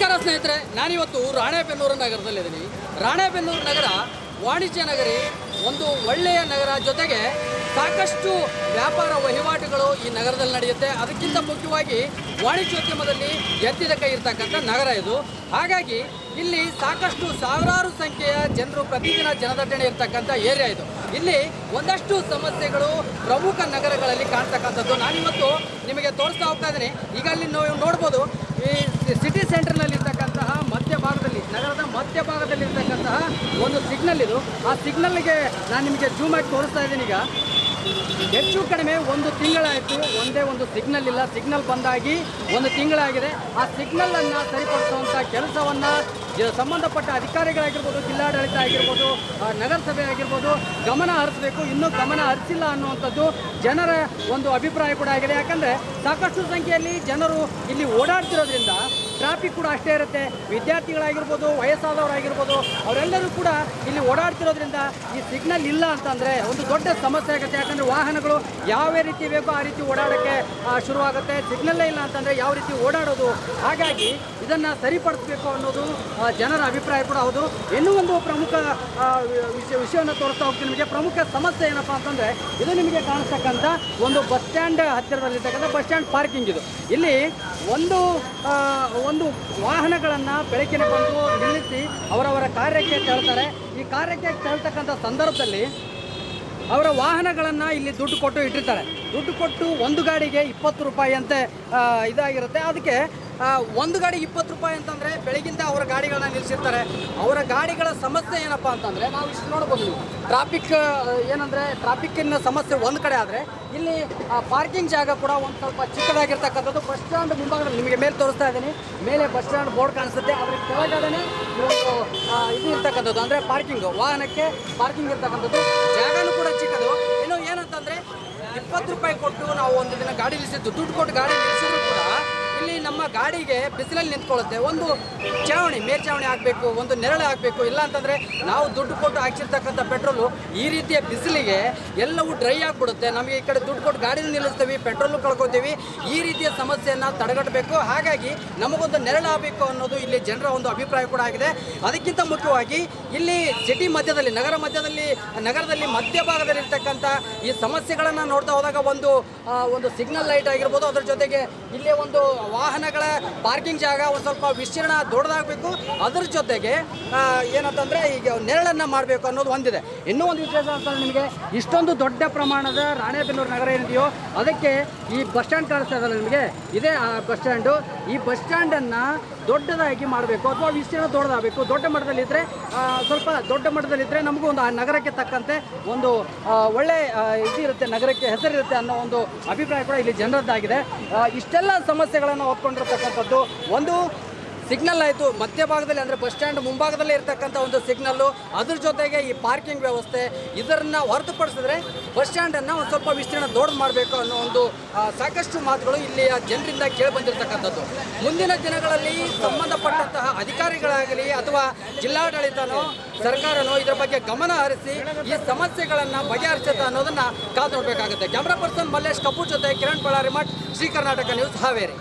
ನಮಸ್ಕಾರ ಸ್ನೇಹಿತರೆ, ನಾನಿವತ್ತು ರಾಣೆಬೆನ್ನೂರು ನಗರದಲ್ಲಿದ್ದೀನಿ. ರಾಣೆಬೆನ್ನೂರು ನಗರ ವಾಣಿಜ್ಯ ನಗರಿ, ಒಂದು ಒಳ್ಳೆಯ ನಗರ ಜೊತೆಗೆ ಸಾಕಷ್ಟು ವ್ಯಾಪಾರ ವಹಿವಾಟುಗಳು ಈ ನಗರದಲ್ಲಿ ನಡೆಯುತ್ತೆ. ಅದಕ್ಕಿಂತ ಮುಖ್ಯವಾಗಿ ವಾಣಿಜ್ಯೋದ್ಯಮದಲ್ಲಿ ಎತ್ತಿದ ಕೈ ಇರ್ತಕ್ಕಂಥ ನಗರ ಇದು. ಹಾಗಾಗಿ ಇಲ್ಲಿ ಸಾಕಷ್ಟು ಸಾವಿರಾರು ಸಂಖ್ಯೆಯ ಜನರು ಪ್ರತಿದಿನ ಜನದಟ್ಟಣೆ ಇರ್ತಕ್ಕಂಥ ಏರಿಯಾ ಇದು. ಇಲ್ಲಿ ಒಂದಷ್ಟು ಸಮಸ್ಯೆಗಳು ಪ್ರಮುಖ ನಗರಗಳಲ್ಲಿ ಕಾಣ್ತಕ್ಕಂಥದ್ದು. ನಾನಿವತ್ತು ನಿಮಗೆ ತೋರಿಸ್ತಾ ಹೋಗ್ತಾ ಇದ್ದೀನಿ. ಈಗ ಅಲ್ಲಿ ನೋಡ್ಬೋದು ಸಿಟಿ ಸೆಂಟರ್ನಲ್ಲಿ ಇರ್ತಕ್ಕಂತಹ ಮಧ್ಯಭಾಗದಲ್ಲಿ ನಗರದ ಮಧ್ಯಭಾಗದಲ್ಲಿ ಇರ್ತಕ್ಕಂತಹ ಒಂದು ಸಿಗ್ನಲ್ ಇದು. ಆ ಸಿಗ್ನಲ್ಗೆ ನಾನು ನಿಮಗೆ ಜೂಮ್ ಆಗಿ ತೋರಿಸ್ತಾ ಇದ್ದೀನಿ ಈಗ. ಹೆಚ್ಚು ಕಡಿಮೆ ಒಂದು ತಿಂಗಳಾಯಿತು, ಒಂದೇ ಒಂದು ಸಿಗ್ನಲ್ ಇಲ್ಲ. ಸಿಗ್ನಲ್ ಬಂದಾಗಿ ಒಂದು ತಿಂಗಳಾಗಿದೆ. ಆ ಸಿಗ್ನಲ್ ಅನ್ನ ಸರಿಪಡಿಸುವಂಥ ಕೆಲಸವನ್ನ ಸಂಬಂಧಪಟ್ಟ ಅಧಿಕಾರಿಗಳಾಗಿರ್ಬೋದು, ಜಿಲ್ಲಾಡಳಿತ ಆಗಿರ್ಬೋದು ನಗರಸಭೆ ಆಗಿರ್ಬೋದು ಗಮನ ಹರಿಸಬೇಕು. ಇನ್ನೂ ಗಮನ ಹರಿಸಿಲ್ಲ ಅನ್ನುವಂಥದ್ದು ಜನರ ಒಂದು ಅಭಿಪ್ರಾಯ ಕೂಡ ಆಗಿದೆ. ಯಾಕಂದ್ರೆ ಸಾಕಷ್ಟು ಸಂಖ್ಯೆಯಲ್ಲಿ ಜನರು ಇಲ್ಲಿ ಓಡಾಡ್ತಿರೋದ್ರಿಂದ ಟ್ರಾಫಿಕ್ ಕೂಡ ಅಷ್ಟೇ ಇರುತ್ತೆ. ವಿದ್ಯಾರ್ಥಿಗಳಾಗಿರ್ಬೋದು, ವಯಸ್ಸಾದವರಾಗಿರ್ಬೋದು, ಅವರೆಲ್ಲರೂ ಕೂಡ ಇಲ್ಲಿ ಓಡಾಡ್ತಿರೋದ್ರಿಂದ ಈ ಸಿಗ್ನಲ್ ಇಲ್ಲ ಅಂತಂದರೆ ಒಂದು ದೊಡ್ಡ ಸಮಸ್ಯೆ ಆಗುತ್ತೆ. ಯಾಕಂದರೆ ವಾಹನಗಳು ಯಾವ ರೀತಿ ಬೇಕೋ ಆ ರೀತಿ ಓಡಾಡೋಕ್ಕೆ ಶುರುವಾಗುತ್ತೆ. ಸಿಗ್ನಲ್ಲೇ ಇಲ್ಲ ಅಂತಂದರೆ ಯಾವ ರೀತಿ ಓಡಾಡೋದು? ಹಾಗಾಗಿ ಇದನ್ನು ಸರಿಪಡಿಸಬೇಕು ಅನ್ನೋದು ಜನರ ಅಭಿಪ್ರಾಯ ಕೂಡ ಹೌದು. ಇನ್ನೂ ಒಂದು ಪ್ರಮುಖ ವಿಷಯ ವಿಷಯವನ್ನು ತೋರಿಸ್ತಾ ಹೋಗ್ತೀನಿ ನಿಮಗೆ. ಪ್ರಮುಖ ಸಮಸ್ಯೆ ಏನಪ್ಪಾ ಅಂತಂದರೆ ಇದು ನಿಮಗೆ ಕಾಣಿಸ್ತಕ್ಕಂಥ ಒಂದು ಬಸ್ ಸ್ಟ್ಯಾಂಡ್ ಹತ್ತಿರದಲ್ಲಿರ್ತಕ್ಕಂಥ ಬಸ್ ಸ್ಟ್ಯಾಂಡ್ ಪಾರ್ಕಿಂಗ್ ಇದು. ಇಲ್ಲಿ ಒಂದು ಒಂದು ವಾಹನಗಳನ್ನು ಬೆಳಕಿನ ಬಂದು ನಿಲ್ಲಿಸಿ ಅವರವರ ಕಾರ್ಯಕ್ಕೆ ತೆರಳ್ತಾರೆ. ಈ ಕಾರ್ಯಕ್ಕೆ ತೆರಳ್ತಕ್ಕಂಥ ಸಂದರ್ಭದಲ್ಲಿ ಅವರ ವಾಹನಗಳನ್ನು ಇಲ್ಲಿ ದುಡ್ಡು ಕೊಟ್ಟು ಇಟ್ಟಿರ್ತಾರೆ. ದುಡ್ಡು ಕೊಟ್ಟು ಒಂದು ಗಾಡಿಗೆ ಇಪ್ಪತ್ತು ರೂಪಾಯಿ ಅಂತೆ ಇದಾಗಿರುತ್ತೆ. ಅದಕ್ಕೆ ಒಂದು ಗಾಡಿ ಇಪ್ಪತ್ತು ರೂಪಾಯಿ ಅಂತಂದರೆ ಬೆಳಗಿಂದ ಅವರ ಗಾಡಿಗಳನ್ನ ನಿಲ್ಲಿಸಿರ್ತಾರೆ ಅವರ ಗಾಡಿಗಳ ಸಮಸ್ಯೆ ಏನಪ್ಪ ಅಂತಂದರೆ ನಾವು ಇಷ್ಟು ನೋಡ್ಬೋದು ಟ್ರಾಫಿಕ್ ಏನಂದರೆ ಟ್ರಾಫಿಕ್ಕಿನ ಸಮಸ್ಯೆ ಒಂದು ಕಡೆ ಆದರೆ ಇಲ್ಲಿ ಪಾರ್ಕಿಂಗ್ ಜಾಗ ಕೂಡ ಒಂದು ಸ್ವಲ್ಪ ಚಿಕ್ಕದಾಗಿರ್ತಕ್ಕಂಥದ್ದು. ಬಸ್ ಸ್ಟ್ಯಾಂಡ್ ಮುಂಭಾಗದಲ್ಲಿ ನಿಮಗೆ ಮೇಲೆ ತೋರಿಸ್ತಾ ಇದ್ದೀನಿ. ಮೇಲೆ ಬಸ್ ಸ್ಟ್ಯಾಂಡ್ ಬೋರ್ಡ್ ಕಾಣಿಸುತ್ತೆ. ಅದ್ರ ಕೆಳಗಡೆ ಇದು ಇರ್ತಕ್ಕಂಥದ್ದು. ಅಂದರೆ ಪಾರ್ಕಿಂಗ್ ವಾಹನಕ್ಕೆ ಪಾರ್ಕಿಂಗ್ ಇರ್ತಕ್ಕಂಥದ್ದು. ಜಾಗನೂ ಕೂಡ ಚಿಕ್ಕದು. ಇನ್ನು ಏನಂತಂದರೆ ಇಪ್ಪತ್ತು ರೂಪಾಯಿ ಕೊಟ್ಟು ನಾವು ಒಂದು ದಿನ ಗಾಡಿ ನಿಲ್ಲಿಸಿದ್ದು, ದುಡ್ಡು ಕೊಟ್ಟು ಗಾಡಿ ನಿಲ್ಲಿಸಿದ್ರು ಕೂಡ ಗಾಡಿಗೆ ಬಿಸಿಲಲ್ಲಿ ನಿಂತ್ಕೊಳ್ಳುತ್ತೆ. ಒಂದು ಚಾವಣಿ ಮೇಲ್ಚಾವಣಿ ಆಗಬೇಕು, ಒಂದು ನೆರಳು ಹಾಕಬೇಕು ಇಲ್ಲ ಅಂತಂದರೆ ನಾವು ದುಡ್ಡು ಕೊಟ್ಟು ಹಾಕ್ಸಿರ್ತಕ್ಕಂಥ ಪೆಟ್ರೋಲು ಈ ರೀತಿಯ ಬಿಸಿಲಿಗೆ ಎಲ್ಲವೂ ಡ್ರೈ ಆಗಿಬಿಡುತ್ತೆ. ನಮಗೆ ಈ ಕಡೆ ದುಡ್ಡು ಕೊಟ್ಟು ಗಾಡಿಯಲ್ಲಿ ನಿಲ್ಲಿಸ್ತೀವಿ, ಪೆಟ್ರೋಲು ಕಳ್ಕೊತೀವಿ, ಈ ರೀತಿಯ ಸಮಸ್ಯೆಯನ್ನು ತಡೆಗಟ್ಟಬೇಕು. ಹಾಗಾಗಿ ನಮಗೊಂದು ನೆರಳು ಆಗಬೇಕು ಅನ್ನೋದು ಇಲ್ಲಿ ಜನರ ಒಂದು ಅಭಿಪ್ರಾಯ ಕೂಡ ಆಗಿದೆ. ಅದಕ್ಕಿಂತ ಮುಖ್ಯವಾಗಿ ಇಲ್ಲಿ ಸಿಟಿ ಮಧ್ಯದಲ್ಲಿ, ನಗರ ಮಧ್ಯದಲ್ಲಿ, ನಗರದಲ್ಲಿ ಮಧ್ಯಭಾಗದಲ್ಲಿರ್ತಕ್ಕಂಥ ಈ ಸಮಸ್ಯೆಗಳನ್ನು ನೋಡ್ತಾ ಹೋದಾಗ ಒಂದು ಒಂದು ಸಿಗ್ನಲ್ ಲೈಟ್ ಆಗಿರ್ಬೋದು. ಅದರ ಜೊತೆಗೆ ಇಲ್ಲಿ ಒಂದು ವಾಹನಗಳ ಪಾರ್ಕಿಂಗ್ ಜಾಗ ಒಂದು ಸ್ವಲ್ಪ ವಿಸ್ತೀರ್ಣ ದೊಡ್ಡದಾಗಬೇಕು. ಅದ್ರ ಜೊತೆಗೆ ಏನಂತಂದರೆ ಈಗ ನೆರಳನ್ನು ಮಾಡಬೇಕು ಅನ್ನೋದು ಒಂದಿದೆ. ಇನ್ನೂ ಒಂದು ವಿಶೇಷ ಅಂತಂದರೆ ನಿಮಗೆ ಇಷ್ಟೊಂದು ದೊಡ್ಡ ಪ್ರಮಾಣದ ರಾಣೆಬೆನ್ನೂರು ನಗರ ಏನಿದೆಯೋ, ಅದಕ್ಕೆ ಈ ಬಸ್ ಸ್ಟ್ಯಾಂಡ್ ಕಾಣಿಸ್ತಾ ಇದಲ್ಲ ನಿಮಗೆ? ಇದೇ ಆ ಬಸ್ ಸ್ಟ್ಯಾಂಡು. ಈ ಬಸ್ ಸ್ಟ್ಯಾಂಡನ್ನು ದೊಡ್ಡದಾಗಿ ಮಾಡಬೇಕು ಅಥವಾ ವಿಸ್ತೀರ್ಣ ದೊಡ್ಡದಾಗಬೇಕು, ದೊಡ್ಡ ಮಟ್ಟದಲ್ಲಿದ್ದರೆ ಸ್ವಲ್ಪ ದೊಡ್ಡ ಮಟ್ಟದಲ್ಲಿದ್ದರೆ ನಮಗೂ ಒಂದು ಆ ನಗರಕ್ಕೆ ತಕ್ಕಂತೆ ಒಂದು ಒಳ್ಳೆ ಇದಿರುತ್ತೆ, ನಗರಕ್ಕೆ ಹೆಸರಿರುತ್ತೆ ಅನ್ನೋ ಒಂದು ಅಭಿಪ್ರಾಯ ಕೂಡ ಇಲ್ಲಿ ಜನರದ್ದಾಗಿದೆ. ಇಷ್ಟೆಲ್ಲ ಸಮಸ್ಯೆಗಳನ್ನು ಒಪ್ಕೊಂಡಿರತಕ್ಕಂಥದ್ದು ಒಂದು ಸಿಗ್ನಲ್ ಆಯಿತು. ಮಧ್ಯಭಾಗದಲ್ಲಿ ಅಂದರೆ ಬಸ್ ಸ್ಟ್ಯಾಂಡ್ ಮುಂಭಾಗದಲ್ಲೇ ಇರತಕ್ಕಂಥ ಒಂದು ಸಿಗ್ನಲ್ಲು. ಅದ್ರ ಜೊತೆಗೆ ಈ ಪಾರ್ಕಿಂಗ್ ವ್ಯವಸ್ಥೆ ಇದರನ್ನು ಹೊರತುಪಡಿಸಿದ್ರೆ ಬಸ್ ಸ್ಟ್ಯಾಂಡನ್ನು ಒಂದು ಸ್ವಲ್ಪ ವಿಸ್ತೀರ್ಣ ದೊಡ್ಡ ಮಾಡಬೇಕು ಅನ್ನೋ ಒಂದು ಸಾಕಷ್ಟು ಮಾತುಗಳು ಇಲ್ಲಿಯ ಜನರಿಂದ ಕೇಳಿ ಬಂದಿರತಕ್ಕಂಥದ್ದು. ಮುಂದಿನ ದಿನಗಳಲ್ಲಿ ಸಂಬಂಧಪಟ್ಟಂತಹ ಅಧಿಕಾರಿಗಳಾಗಲಿ ಅಥವಾ ಜಿಲ್ಲಾಡಳಿತನೋ ಸರ್ಕಾರನೋ ಇದರ ಬಗ್ಗೆ ಗಮನ ಹರಿಸಿ ಈ ಸಮಸ್ಯೆಗಳನ್ನು ಬಗೆಹರಿಸುತ್ತೆ ಅನ್ನೋದನ್ನು ಕಾದು ನೋಡಬೇಕಾಗುತ್ತೆ. ಕ್ಯಾಮ್ರಾ ಪರ್ಸನ್ ಮಲ್ಲೇಶ್ ಕಪೂರ್ ಜೊತೆ ಕಿರಣ್ ಬಳ್ಳಾರಿ ಮಠ್, ಶ್ರೀ ಕರ್ನಾಟಕ ನ್ಯೂಸ್ ಹಾವೇರಿ.